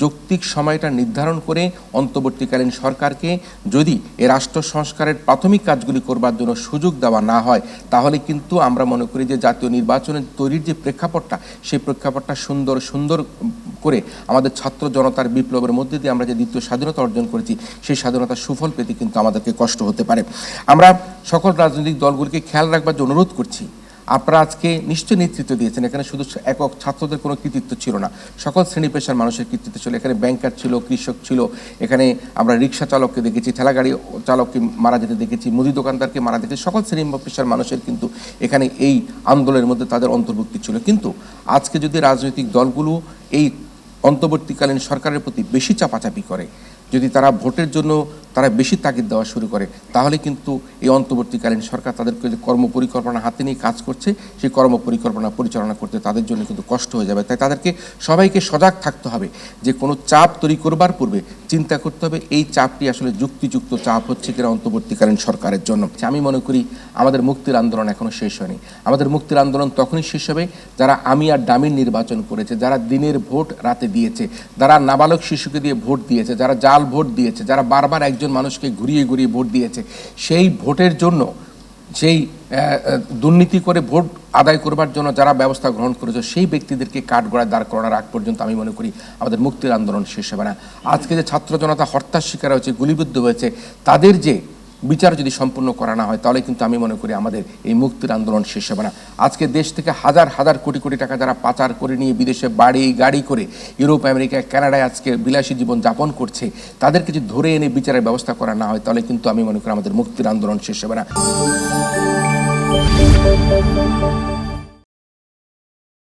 যৌক্তিক সময়টা নির্ধারণ করে অন্তর্বর্তীকালীন সরকারকে যদি এ রাষ্ট্র সংস্কারের প্রাথমিক কাজগুলি করবার জন্য সুযোগ দেওয়া না হয়, তাহলে কিন্তু আমরা মনে করি যে জাতীয় নির্বাচনের তৈরির যে প্রেক্ষাপটটা, সেই প্রেক্ষাপটটা সুন্দর সুন্দর করে আমাদের ছাত্র জনতার বিপ্লবের মধ্যে দিয়ে আমরা যে দ্বিতীয় স্বাধীনতা অর্জন করেছি, সেই স্বাধীনতার সুফল পেতে কিন্তু আমাদেরকে কষ্ট হতে পারে। আমরা সকল রাজনৈতিক দলগুলিকে খেয়াল রাখবার জন্য অনুরোধ করছি আপনারা আজকে নিশ্চয় নেতৃত্ব দিয়েছেন। এখানে শুধু একক ছাত্রদের কোনো কৃতিত্ব ছিল না। সকল শ্রেণি পেশার মানুষের কৃতিত্ব ছিল। এখানে ব্যাংকার ছিল, কৃষক ছিল, এখানে আমরা রিক্সা চালককে দেখেছি, ঠেলাগাড়ি চালককে মারা যেতে দেখেছি, মুদি দোকানদারকে মারা দেখেছি। সকল শ্রেণি পেশার মানুষের কিন্তু এখানে এই আন্দোলনের মধ্যে তাদের অন্তর্ভুক্তি ছিল। কিন্তু আজকে যদি রাজনৈতিক দলগুলো এই অন্তর্বর্তীকালীন সরকারের প্রতি বেশি চাপাচাপি করে, যদি তারা ভোটের জন্য তারা বেশি তাগিদ দেওয়া শুরু করে। তাহলে কিন্তু এই অন্তর্বর্তীকালীন সরকার তাদেরকে যে কর্ম পরিকল্পনা হাতে নিয়ে কাজ করছে, সেই কর্ম পরিকল্পনা পরিচালনা করতে তাদের জন্য কিন্তু কষ্ট হয়ে যাবে। তাই তাদেরকে সবাইকে সজাগ থাকতে হবে যে কোনো চাপ তৈরি করবার পূর্বে চিন্তা করতে হবে, এই চাপটি আসলে যুক্তিযুক্ত চাপ হচ্ছে কিনা অন্তর্বর্তীকালীন সরকারের জন্য। আমি মনে করি আমাদের মুক্তির আন্দোলন এখনও শেষ হয়নি। আমাদের মুক্তির আন্দোলন তখনই শেষ হবে যারা আমি আর ডামির নির্বাচন করেছে, যারা দিনের ভোট রাতে দিয়েছে, যারা নাবালক শিশুকে দিয়ে ভোট দিয়েছে, যারা জাল ভোট দিয়েছে, যারা বারবার একজন মানুষকে ঘুরিয়ে ঘুরিয়ে ভোট দিয়েছে। সেই ভোটের জন্য সেই দুর্নীতি করে ভোট আদায় করবার জন্য যারা ব্যবস্থা গ্রহণ করেছে, সেই ব্যক্তিদেরকে কাঠগড়ায় দাঁড় করানোর আগ পর্যন্ত আমি মনে করি আমাদের মুক্তির আন্দোলন শেষ হবে না। আজকে যে ছাত্র জনতা হত্যার শিকার হয়েছে, গুলিবিদ্ধ হয়েছে, তাদের যে বিচার যদি সম্পূর্ণ করা না হয়, তাহলে কিন্তু আমি মনে করি আমাদের এই মুক্তির আন্দোলন শেষ হবে না। আজকে দেশ থেকে হাজার হাজার কোটি কোটি টাকা যারা পাচার করে নিয়ে বিদেশে বাড়ি, গাড়ি করে ইউরোপ, আমেরিকা, কানাডায় আজকে বিলাসী জীবন যাপন করছে, তাদেরকে যদি ধরে এনে বিচারের ব্যবস্থা করা না হয়, তাহলে কিন্তু আমি মনে করি আমাদের মুক্তির আন্দোলন শেষ হবে না।